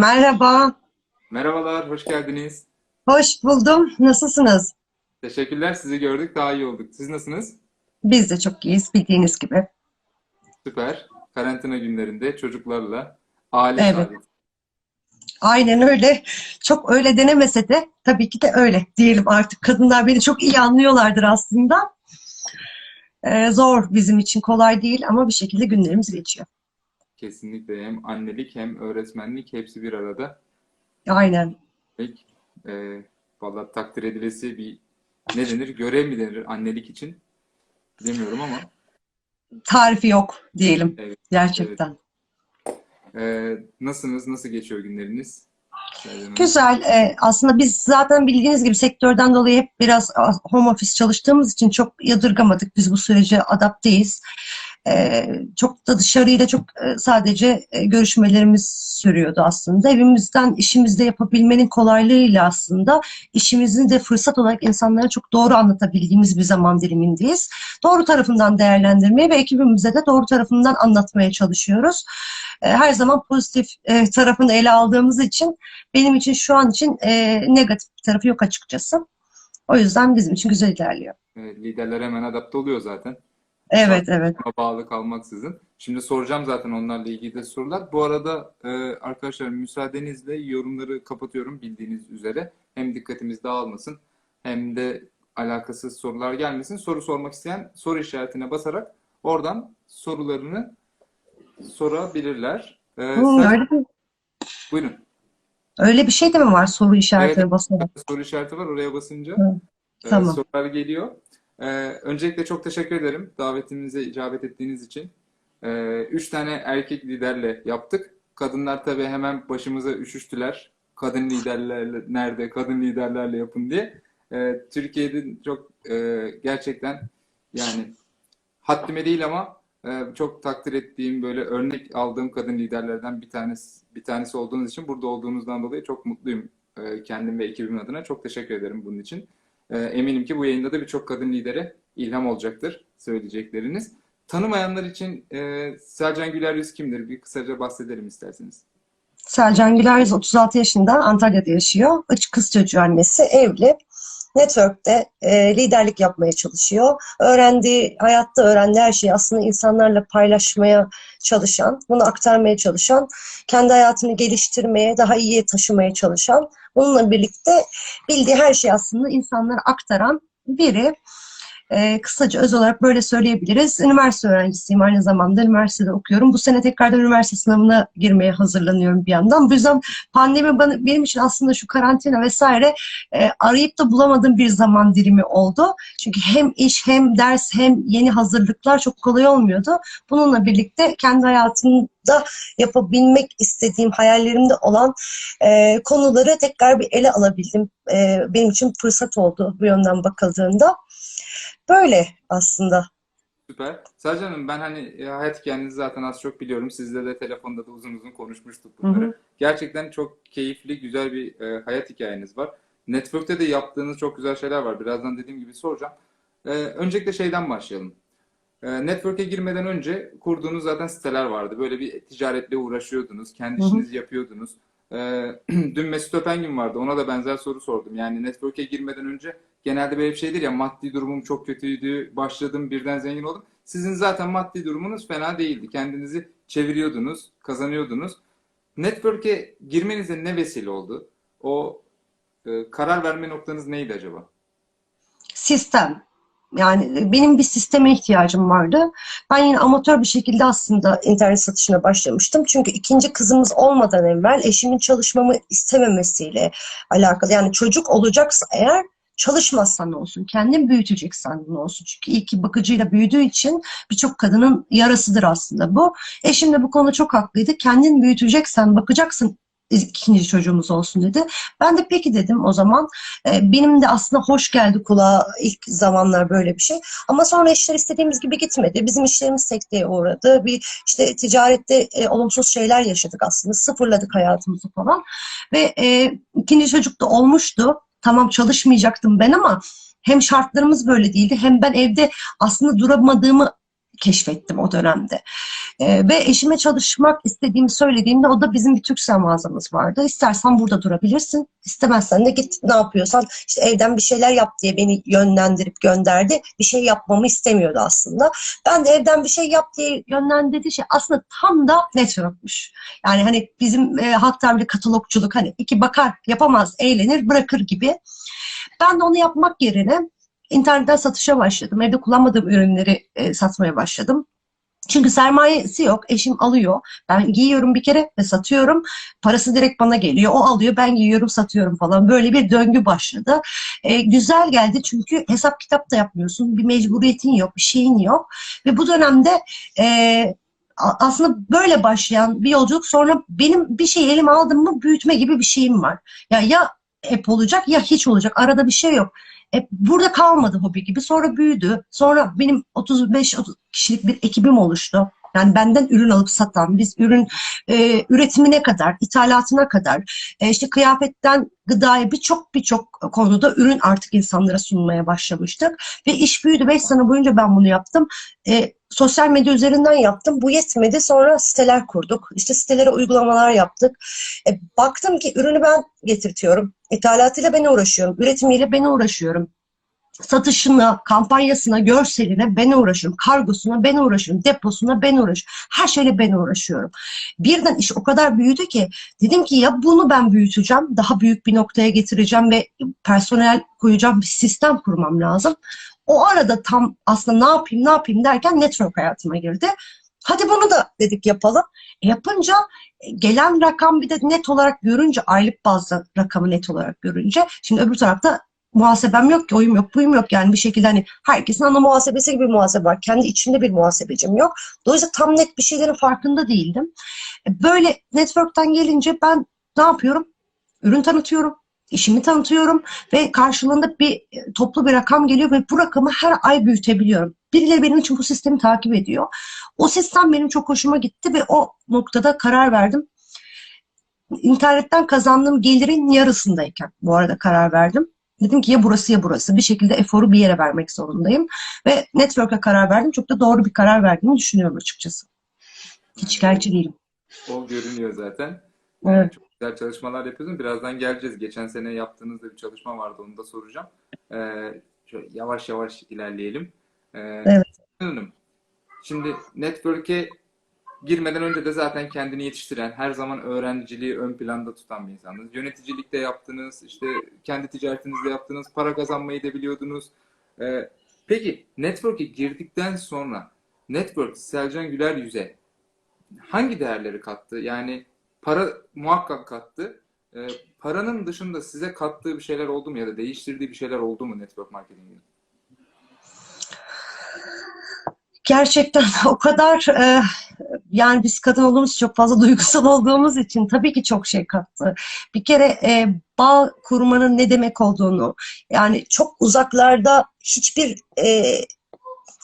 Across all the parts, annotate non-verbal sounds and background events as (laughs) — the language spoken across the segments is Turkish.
Merhaba, Merhabalar, hoş geldiniz. hoş buldum. Nasılsınız? Teşekkürler, sizi gördük, daha iyi olduk. Siz nasılsınız? Biz de çok iyiyiz bildiğiniz gibi. Süper. Karantina günlerinde çocuklarla aile Evet. Aynen öyle. Çok öyle denemese de tabii ki de öyle diyelim artık. Kadınlar beni çok iyi anlıyorlardır aslında. Ee, zor bizim için kolay değil ama bir şekilde günlerimiz geçiyor. Kesinlikle hem annelik hem öğretmenlik hepsi bir arada. Aynen. Peki, e, vallahi takdir edilesi bir ne denir? Görev mi denir annelik için? Bilemiyorum ama Tarifi yok diyelim evet, gerçekten. E, nasılsınız? Nasıl geçiyor günleriniz? Güzel. Ee, aslında biz zaten bildiğiniz gibi sektörden dolayı hep biraz home office çalıştığımız için çok yadırgamadık. Biz bu sürece adapteyiz. Ee, çok da dışarıyla çok e, sadece e, görüşmelerimiz sürüyordu aslında. Evimizden işimizde yapabilmenin kolaylığıyla aslında işimizi de fırsat olarak insanlara çok doğru anlatabildiğimiz bir zaman dilimindeyiz. Doğru tarafından değerlendirmeye ve ekibimize de doğru tarafından anlatmaya çalışıyoruz. Her zaman pozitif e, tarafını ele aldığımız için benim için şu an için e, negatif bir tarafı yok açıkçası. O yüzden bizim için güzel ilerliyor. E, liderler hemen adapte oluyor zaten. Evet, evet. Bağlı kalmaksızın. Şimdi soracağım zaten onlarla ilgili de sorular. Bu arada e, arkadaşlar müsaadenizle yorumları kapatıyorum bildiğiniz üzere. Hem dikkatimiz dağılmasın hem de alakasız sorular gelmesin. Soru sormak isteyen soru işaretine basarak oradan sorularını sorabilirler. E, Hmm, sen- öyle, buyurun. öyle bir şey de mi var soru işaretine Evet. basarak? Soru işareti var oraya basınca Hı, e, tamam. sorular geliyor. E, öncelikle çok teşekkür ederim davetimize icabet ettiğiniz için. E, üç tane erkek liderle yaptık. Kadınlar tabii hemen başımıza üşüştüler. Kadın liderlerle nerede? Kadın liderlerle yapın diye. E, Türkiye'de çok e, gerçekten yani haddime değil ama e, çok takdir ettiğim böyle örnek aldığım kadın liderlerden bir tanesi bir tanesi olduğunuz için burada olduğunuzdan dolayı çok mutluyum e, kendim ve ekibimin adına. Çok teşekkür ederim bunun için. E, eminim ki bu yayında da birçok kadın lidere ilham olacaktır söyleyecekleriniz. Tanımayanlar için e, Selcan Güler Yüz kimdir? Bir kısaca bahsedelim isterseniz. Selcan Güler Yüz 36 yaşında Antalya'da yaşıyor. Üç kız çocuğu annesi, evli. Network'te e, liderlik yapmaya çalışıyor. Öğrendiği, hayatta öğrendiği her şeyi aslında insanlarla paylaşmaya çalışan, bunu aktarmaya çalışan, kendi hayatını geliştirmeye, daha iyiye taşımaya çalışan, bununla birlikte bildiği her şeyi aslında insanlara aktaran biri. E, kısaca öz olarak böyle söyleyebiliriz. Üniversite öğrencisiyim aynı zamanda. Üniversitede okuyorum. Bu sene tekrardan üniversite sınavına girmeye hazırlanıyorum bir yandan. Bu yüzden pandemi bana, benim için aslında şu karantina vesaire e, arayıp da bulamadığım bir zaman dilimi oldu. Çünkü hem iş hem ders hem yeni hazırlıklar çok kolay olmuyordu. Bununla birlikte kendi hayatımda yapabilmek istediğim hayallerimde olan e, konuları tekrar bir ele alabildim. E, benim için fırsat oldu bu yönden bakıldığında. Böyle aslında. Süper. Selcan Hanım ben hani e, hayat hikayenizi zaten az çok biliyorum. Sizle de telefonda da uzun uzun konuşmuştuk Hı hı. bunları. Gerçekten çok keyifli, güzel bir e, hayat hikayeniz var. Network'te de yaptığınız çok güzel şeyler var. Birazdan dediğim gibi soracağım. E, öncelikle şeyden başlayalım. E, network'e girmeden önce kurduğunuz zaten siteler vardı. Böyle bir ticaretle uğraşıyordunuz. Kendi Hı hı. işinizi yapıyordunuz. E, (clears throat) dün Mesut Öpengin vardı. Ona da benzer soru sordum. Yani network'e girmeden önce genelde böyle bir şeydir ya maddi durumum çok kötüydü. Başladım birden zengin oldum. Sizin zaten maddi durumunuz fena değildi. Kendinizi çeviriyordunuz, kazanıyordunuz. Network'e girmenize ne vesile oldu? O e, karar verme noktanız neydi acaba? Sistem. Yani benim bir sisteme ihtiyacım vardı. Ben yine amatör bir şekilde aslında internet satışına başlamıştım. Çünkü ikinci kızımız olmadan evvel eşimin çalışmamı istememesiyle alakalı. Yani çocuk olacaksa eğer çalışmazsan ne olsun, kendin büyüteceksen ne olsun. Çünkü iyi ki bakıcıyla büyüdüğü için birçok kadının yarasıdır aslında bu. Eşim de bu konuda çok haklıydı. Kendin büyüteceksen, bakacaksın ikinci çocuğumuz olsun dedi. Ben de peki dedim o zaman. E, Benim de aslında hoş geldi kulağa ilk zamanlar böyle bir şey. Ama sonra işler istediğimiz gibi gitmedi. Bizim işlerimiz sekteye uğradı. Bir işte ticarette e, olumsuz şeyler yaşadık aslında. Sıfırladık hayatımızı falan. Ve e, ikinci çocuk da olmuştu. Tamam çalışmayacaktım ben ama hem şartlarımız böyle değildi hem ben evde aslında duramadığımı keşfettim o dönemde. Ee, ve eşime çalışmak istediğimi söylediğimde o da bizim bir Türksel mağazamız vardı. İstersen burada durabilirsin, istemezsen de git ne yapıyorsan işte evden bir şeyler yap diye beni yönlendirip gönderdi. Bir şey yapmamı istemiyordu aslında. Ben de evden bir şey yap diye yönlendirdiği şey aslında tam da networkmüş. Yani hani bizim e, halk tabiri katalogculuk hani iki bakar yapamaz eğlenir bırakır gibi. Ben de onu yapmak yerine internetten satışa başladım. Evde kullanmadığım ürünleri e, satmaya başladım. Çünkü sermayesi yok. Eşim alıyor. Ben giyiyorum bir kere ve satıyorum. Parası direkt bana geliyor. O alıyor, ben giyiyorum, satıyorum falan. Böyle bir döngü başladı. E, güzel geldi çünkü hesap kitap da yapmıyorsun. Bir mecburiyetin yok, bir şeyin yok. Ve bu dönemde e, aslında böyle başlayan bir yolculuk sonra benim bir şey elime aldım mı büyütme gibi bir şeyim var. Ya ya hep olacak ya hiç olacak. Arada bir şey yok. E, burada kalmadı hobi gibi. Sonra büyüdü. Sonra benim 35 30 kişilik bir ekibim oluştu. Yani benden ürün alıp satan, biz ürün e, üretimine kadar, ithalatına kadar, e, işte kıyafetten gıdaya birçok birçok konuda ürün artık insanlara sunmaya başlamıştık. Ve iş büyüdü. 5 sene boyunca ben bunu yaptım. E, sosyal medya üzerinden yaptım. Bu yetmedi. Sonra siteler kurduk. İşte sitelere uygulamalar yaptık. E, baktım ki ürünü ben getirtiyorum. İthalatıyla ben uğraşıyorum. Üretimiyle ben uğraşıyorum. Satışına, kampanyasına, görseline ben uğraşıyorum. Kargosuna ben uğraşıyorum. Deposuna ben uğraşıyorum. Her şeyle ben uğraşıyorum. Birden iş o kadar büyüdü ki dedim ki ya bunu ben büyüteceğim. Daha büyük bir noktaya getireceğim ve personel koyacağım bir sistem kurmam lazım. O arada tam aslında ne yapayım ne yapayım derken network hayatıma girdi. Hadi bunu da dedik yapalım. E, yapınca e, gelen rakam bir de net olarak görünce aylık bazda rakamı net olarak görünce şimdi öbür tarafta muhasebem yok ki oyum yok buyum yok yani bir şekilde hani herkesin ana muhasebesi gibi bir muhasebe var. Kendi içimde bir muhasebecim yok. Dolayısıyla tam net bir şeylerin farkında değildim. E, Böyle network'ten gelince ben ne yapıyorum? Ürün tanıtıyorum. İşimi tanıtıyorum ve karşılığında bir e, toplu bir rakam geliyor ve bu rakamı her ay büyütebiliyorum. Birileri benim için bu sistemi takip ediyor. O sistem benim çok hoşuma gitti ve o noktada karar verdim. İnternetten kazandığım gelirin yarısındayken bu arada karar verdim. Dedim ki ya burası ya burası. Bir şekilde eforu bir yere vermek zorundayım. Ve network'e karar verdim. Çok da doğru bir karar verdiğimi düşünüyorum açıkçası. Hiç şikayetçi değilim. O görünüyor zaten. Evet. Çok güzel çalışmalar yapıyorsun. Birazdan geleceğiz. Geçen sene yaptığınızda bir çalışma vardı. Onu da soracağım. Ee, şöyle yavaş yavaş ilerleyelim. Ee, Evet. Hanım, şimdi network'e girmeden önce de zaten kendini yetiştiren, her zaman öğrenciliği ön planda tutan bir insandınız. Yöneticilikte yaptınız, işte kendi ticaretinizde yaptınız, para kazanmayı da biliyordunuz. Ee, peki network'e girdikten sonra network Selcan Güler yüze hangi değerleri kattı? Yani para muhakkak kattı. Ee, paranın dışında size kattığı bir şeyler oldu mu ya da değiştirdiği bir şeyler oldu mu network marketingin? Gerçekten (laughs) o kadar e, yani biz kadın olduğumuz çok fazla (laughs) duygusal olduğumuz için tabii ki çok şey kattı. Bir kere e, bağ kurmanın ne demek olduğunu yani çok uzaklarda hiçbir e,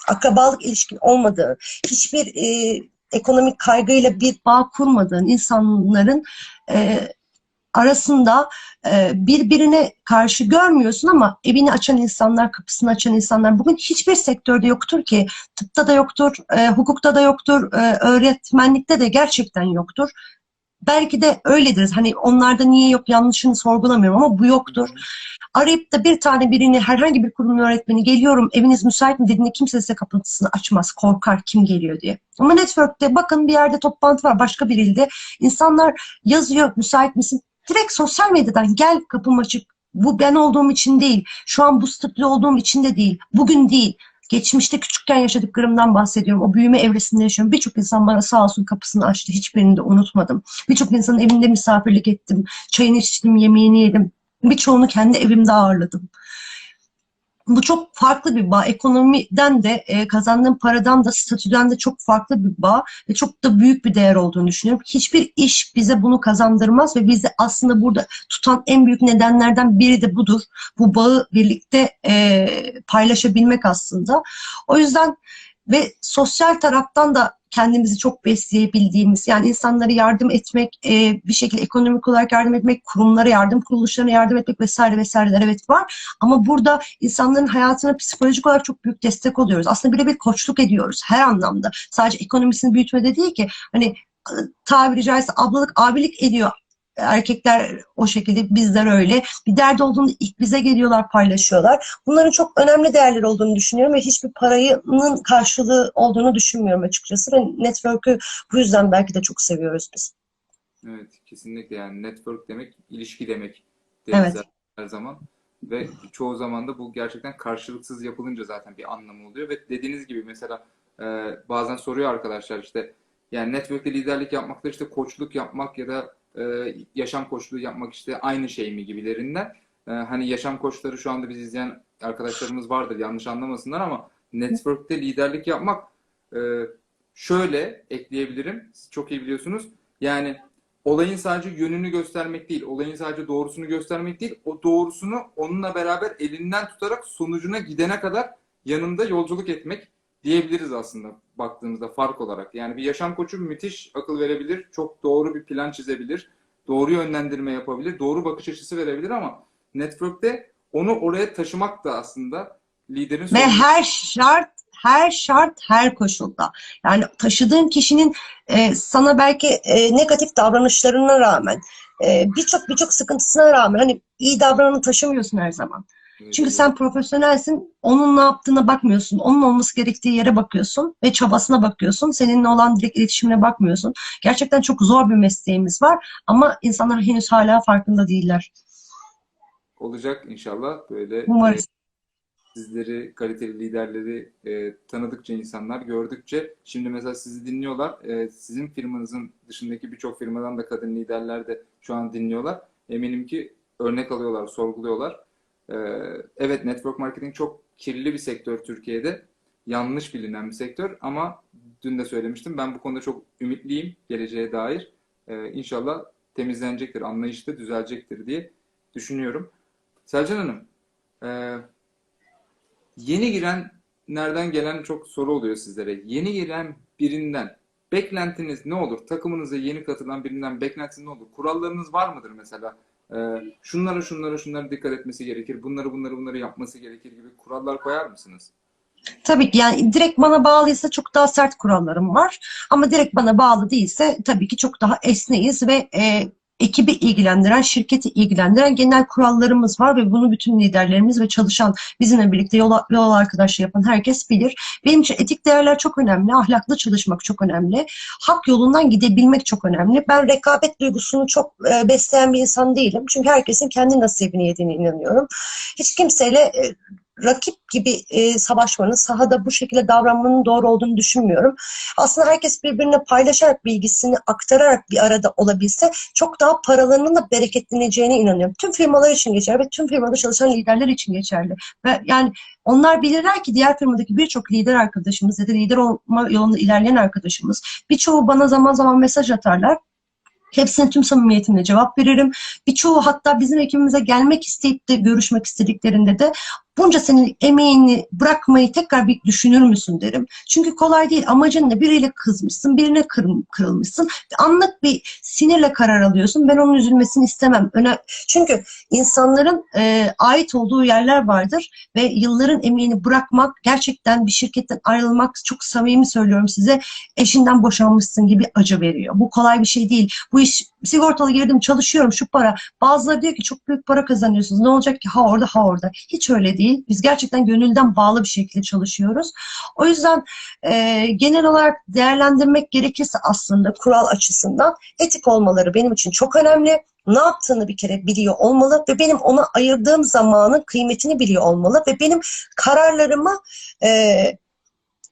akrabalık ilişkin olmadığı, hiçbir e, ekonomik kaygıyla bir bağ kurmadığın insanların e, arasında e, birbirine karşı görmüyorsun ama evini açan insanlar, kapısını açan insanlar bugün hiçbir sektörde yoktur ki. Tıpta da yoktur, e, hukukta da yoktur, e, öğretmenlikte de gerçekten yoktur. Belki de öyledir. Hani onlarda niye yok yanlışını sorgulamıyorum ama bu yoktur. Arayıp da bir tane birini herhangi bir kurumun öğretmeni geliyorum eviniz müsait mi dediğinde kimse size kapısını açmaz. Korkar kim geliyor diye. Ama network'te bakın bir yerde toplantı var başka bir ilde. İnsanlar yazıyor müsait misin? Direkt sosyal medyadan gel kapım açık. Bu ben olduğum için değil. Şu an bu statüde olduğum için de değil. Bugün değil. Geçmişte küçükken yaşadıklarımdan bahsediyorum. O büyüme evresinde yaşıyorum. Birçok insan bana sağ olsun kapısını açtı. Hiçbirini de unutmadım. Birçok insanın evinde misafirlik ettim. Çayını içtim, yemeğini yedim. Birçoğunu kendi evimde ağırladım. Bu çok farklı bir bağ. Ekonomiden de e, kazandığım paradan da statüden de çok farklı bir bağ ve çok da büyük bir değer olduğunu düşünüyorum. Hiçbir iş bize bunu kazandırmaz ve bizi aslında burada tutan en büyük nedenlerden biri de budur. Bu bağı birlikte e, paylaşabilmek aslında. O yüzden ve sosyal taraftan da kendimizi çok besleyebildiğimiz yani insanlara yardım etmek, e, bir şekilde ekonomik olarak yardım etmek, kurumlara yardım kuruluşlarına yardım etmek vesaire vesaireler evet var. Ama burada insanların hayatına psikolojik olarak çok büyük destek oluyoruz. Aslında birebir koçluk ediyoruz her anlamda. Sadece ekonomisini büyütmede değil ki hani tabiri caizse ablalık, abilik ediyor erkekler o şekilde bizler öyle. Bir derdi olduğunda ilk bize geliyorlar paylaşıyorlar. Bunların çok önemli değerler olduğunu düşünüyorum ve hiçbir parayının karşılığı olduğunu düşünmüyorum açıkçası. Ve network'ü bu yüzden belki de çok seviyoruz biz. Evet, kesinlikle yani network demek ilişki demek Evet. her zaman ve çoğu zaman da bu gerçekten karşılıksız yapılınca zaten bir anlamı oluyor ve dediğiniz gibi mesela e, bazen soruyor arkadaşlar işte yani network'te liderlik yapmakla işte koçluk yapmak ya da e, yaşam koçluğu yapmak işte aynı şey mi gibilerinden. E, hani yaşam koçları şu anda bizi izleyen arkadaşlarımız vardır yanlış anlamasınlar ama network'te liderlik yapmak e, şöyle ekleyebilirim. Siz çok iyi biliyorsunuz. Yani olayın sadece yönünü göstermek değil, olayın sadece doğrusunu göstermek değil, o doğrusunu onunla beraber elinden tutarak sonucuna gidene kadar yanında yolculuk etmek diyebiliriz aslında baktığımızda fark olarak. Yani bir yaşam koçu müthiş akıl verebilir, çok doğru bir plan çizebilir, doğru yönlendirme yapabilir, doğru bakış açısı verebilir ama network'te onu oraya taşımak da aslında liderin Ve sorumluluğu. her şart, her şart, her koşulda. Yani taşıdığın kişinin e, sana belki e, negatif davranışlarına rağmen, e, birçok birçok sıkıntısına rağmen hani iyi davrananı taşımıyorsun her zaman. Çünkü sen profesyonelsin, onun ne yaptığına bakmıyorsun, onun olması gerektiği yere bakıyorsun ve çabasına bakıyorsun, seninle olan direkt iletişimine bakmıyorsun. Gerçekten çok zor bir mesleğimiz var ama insanlar henüz hala farkında değiller. olacak inşallah böyle Umarız. sizleri, kaliteli liderleri e, tanıdıkça insanlar gördükçe şimdi mesela sizi dinliyorlar. E, sizin firmanızın dışındaki birçok firmadan da kadın liderler de şu an dinliyorlar. Eminim ki örnek alıyorlar, sorguluyorlar. E, evet network marketing çok kirli bir sektör Türkiye'de. Yanlış bilinen bir sektör ama dün de söylemiştim. Ben bu konuda çok ümitliyim geleceğe dair. E, inşallah temizlenecektir, anlayışta düzelecektir diye düşünüyorum. Selcan Hanım, e, Yeni girenlerden gelen çok soru oluyor sizlere. Yeni giren birinden beklentiniz ne olur? Takımınıza yeni katılan birinden beklentiniz ne olur? Kurallarınız var mıdır mesela? Ee, şunlara şunlara şunlara dikkat etmesi gerekir. Bunları bunları bunları yapması gerekir gibi kurallar koyar mısınız? Tabii ki yani direkt bana bağlıysa çok daha sert kurallarım var. Ama direkt bana bağlı değilse tabii ki çok daha esneyiz ve e, ekibi ilgilendiren, şirketi ilgilendiren genel kurallarımız var ve bunu bütün liderlerimiz ve çalışan bizimle birlikte yol, yol arkadaşlığı yapan herkes bilir. Benim için etik değerler çok önemli, ahlaklı çalışmak çok önemli, hak yolundan gidebilmek çok önemli. Ben rekabet duygusunu çok e, besleyen bir insan değilim. Çünkü herkesin kendi nasibini yediğine inanıyorum. Hiç kimseyle e, rakip gibi e, savaşmanın, sahada bu şekilde davranmanın doğru olduğunu düşünmüyorum. Aslında herkes birbirine paylaşarak bilgisini aktararak bir arada olabilse çok daha paralarının da bereketleneceğine inanıyorum. Tüm firmalar için geçerli ve tüm firmada çalışan liderler için geçerli. Ve yani onlar bilirler ki diğer firmadaki birçok lider arkadaşımız ya da lider olma yolunda ilerleyen arkadaşımız birçoğu bana zaman zaman mesaj atarlar. Hepsine tüm samimiyetimle cevap veririm. Birçoğu hatta bizim ekibimize gelmek isteyip de görüşmek istediklerinde de bunca senin emeğini bırakmayı tekrar bir düşünür müsün derim. Çünkü kolay değil. Amacın ne? Biriyle kızmışsın, birine kır, kırılmışsın. Anlık bir sinirle karar alıyorsun. Ben onun üzülmesini istemem. Öne, çünkü insanların e, ait olduğu yerler vardır ve yılların emeğini bırakmak, gerçekten bir şirketten ayrılmak çok samimi söylüyorum size eşinden boşanmışsın gibi acı veriyor. Bu kolay bir şey değil. Bu iş sigortalı girdim çalışıyorum şu para. Bazıları diyor ki çok büyük para kazanıyorsunuz. Ne olacak ki ha orada ha orada. Hiç öyle değil. Biz gerçekten gönülden bağlı bir şekilde çalışıyoruz. O yüzden e, genel olarak değerlendirmek gerekirse aslında kural açısından etik olmaları benim için çok önemli. Ne yaptığını bir kere biliyor olmalı ve benim ona ayırdığım zamanın kıymetini biliyor olmalı ve benim kararlarımı e,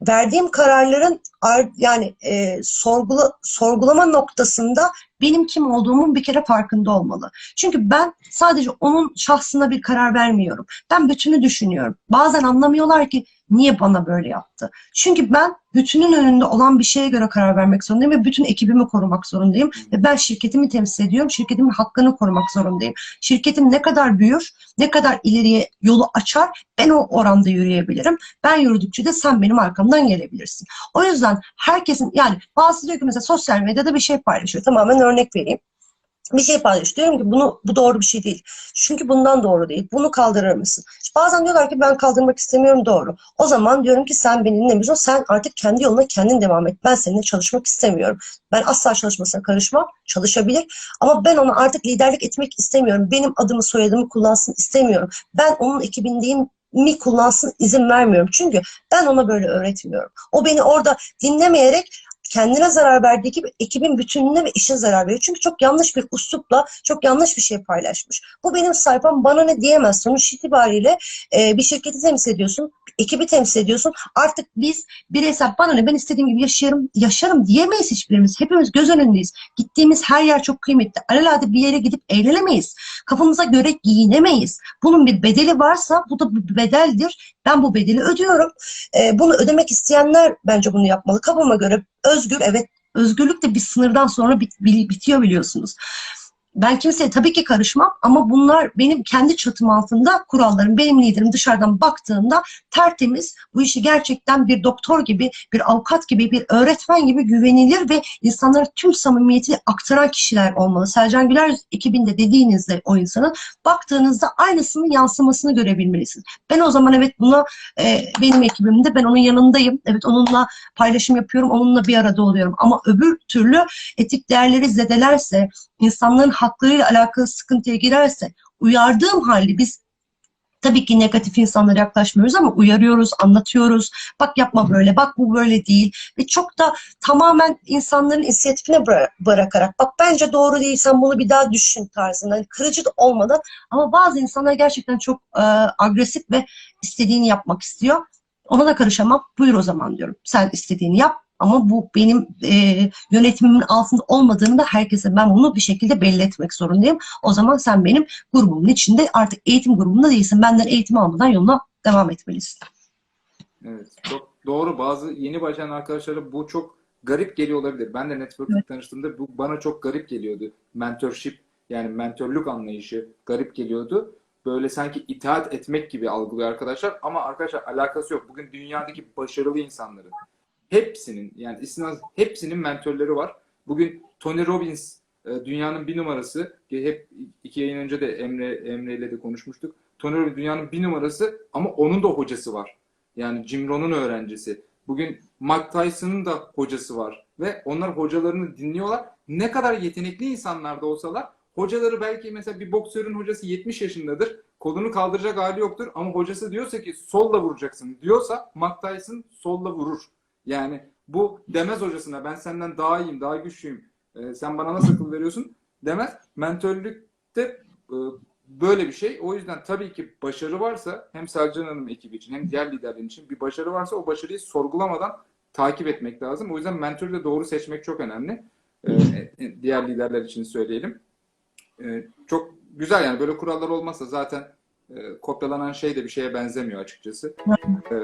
verdiğim kararların ar- yani e, sorgula, sorgulama noktasında benim kim olduğumun bir kere farkında olmalı. Çünkü ben sadece onun şahsına bir karar vermiyorum. Ben bütünü düşünüyorum. Bazen anlamıyorlar ki niye bana böyle yaptı. Çünkü ben bütünün önünde olan bir şeye göre karar vermek zorundayım ve bütün ekibimi korumak zorundayım. Ve ben şirketimi temsil ediyorum. Şirketimin hakkını korumak zorundayım. Şirketim ne kadar büyür, ne kadar ileriye yolu açar ben o oranda yürüyebilirim. Ben yürüdükçe de sen benim arkamdan gelebilirsin. O yüzden herkesin yani bazısı diyor ki mesela sosyal medyada bir şey paylaşıyor. Tamamen örnek vereyim. Bir şey paylaşıyor. Diyorum ki bunu bu doğru bir şey değil. Çünkü bundan doğru değil. Bunu kaldırır mısın? Bazen diyorlar ki ben kaldırmak istemiyorum doğru. O zaman diyorum ki sen beni dinlemiyorsun. Sen artık kendi yoluna kendin devam et. Ben seninle çalışmak istemiyorum. Ben asla çalışmasına karışmam. Çalışabilir. Ama ben ona artık liderlik etmek istemiyorum. Benim adımı soyadımı kullansın istemiyorum. Ben onun ekibindeyim mi kullansın izin vermiyorum. Çünkü ben ona böyle öğretmiyorum. O beni orada dinlemeyerek kendine zarar verdiği gibi ekibin bütününe ve işe zarar veriyor. Çünkü çok yanlış bir üslupla çok yanlış bir şey paylaşmış. Bu benim sayfam bana ne diyemez. Sonuç itibariyle e, bir şirketi temsil ediyorsun, ekibi temsil ediyorsun. Artık biz bireysel bana ne ben istediğim gibi yaşarım, yaşarım diyemeyiz hiçbirimiz. Hepimiz göz önündeyiz. Gittiğimiz her yer çok kıymetli. Alelade bir yere gidip eğlenemeyiz. Kafamıza göre giyinemeyiz. Bunun bir bedeli varsa bu da bir bedeldir. Ben bu bedeli ödüyorum. E, bunu ödemek isteyenler bence bunu yapmalı. Kafama göre özgür, evet özgürlük de bir sınırdan sonra bit- bitiyor biliyorsunuz. Ben kimseye tabii ki karışmam ama bunlar benim kendi çatım altında kurallarım. Benim liderim dışarıdan baktığında tertemiz, bu işi gerçekten bir doktor gibi, bir avukat gibi, bir öğretmen gibi güvenilir ve insanlara tüm samimiyeti aktaran kişiler olmalı. Selcan Güler ekibinde dediğinizde o insanın baktığınızda aynısının yansımasını görebilmelisiniz. Ben o zaman evet buna e, benim ekibimde ben onun yanındayım. Evet onunla paylaşım yapıyorum, onunla bir arada oluyorum. Ama öbür türlü etik değerleri zedelerse, insanların haklarıyla alakalı sıkıntıya girerse, uyardığım halde biz tabii ki negatif insanlara yaklaşmıyoruz ama uyarıyoruz, anlatıyoruz. Bak yapma böyle, bak bu böyle değil. Ve çok da tamamen insanların inisiyatifine bıra- bırakarak, bak bence doğru değil, sen bunu bir daha düşün tarzında. Hani kırıcı da olmadan ama bazı insanlar gerçekten çok e, agresif ve istediğini yapmak istiyor. Ona da karışamam. Buyur o zaman diyorum. Sen istediğini yap. Ama bu benim e, yönetimimin altında olmadığını da herkese ben bunu bir şekilde belli etmek zorundayım. O zaman sen benim grubumun içinde artık eğitim grubunda değilsin. Benden eğitim almadan yoluna devam etmelisin. Evet, çok doğru. Bazı yeni başlayan arkadaşlara bu çok garip geliyor olabilir. Ben de network'te tanıştığımda bu bana çok garip geliyordu. Mentorship yani mentörlük anlayışı garip geliyordu. Böyle sanki itaat etmek gibi algılıyor arkadaşlar. Ama arkadaşlar alakası yok. Bugün dünyadaki başarılı insanların hepsinin yani istisnasız hepsinin mentörleri var. Bugün Tony Robbins e, dünyanın bir numarası. Hep iki yayın önce de Emre Emre ile de konuşmuştuk. Tony Robbins dünyanın bir numarası ama onun da hocası var. Yani Jim Rohn'un öğrencisi. Bugün Mike Tyson'ın da hocası var. Ve onlar hocalarını dinliyorlar. Ne kadar yetenekli insanlar da olsalar hocaları belki mesela bir boksörün hocası 70 yaşındadır. Kolunu kaldıracak hali yoktur. Ama hocası diyorsa ki solla vuracaksın diyorsa Mike Tyson solla vurur. Yani bu demez hocasına ben senden daha iyiyim, daha güçlüyüm. Ee, sen bana nasıl akıl veriyorsun demez. Mentörlükte e, böyle bir şey. O yüzden tabii ki başarı varsa hem Selcan Hanım ekibi için hem diğer liderlerin için bir başarı varsa o başarıyı sorgulamadan takip etmek lazım. O yüzden mentörü de doğru seçmek çok önemli. Ee, e, diğer liderler için söyleyelim. Ee, çok güzel yani böyle kurallar olmazsa zaten e, kopyalanan şey de bir şeye benzemiyor açıkçası. Ee,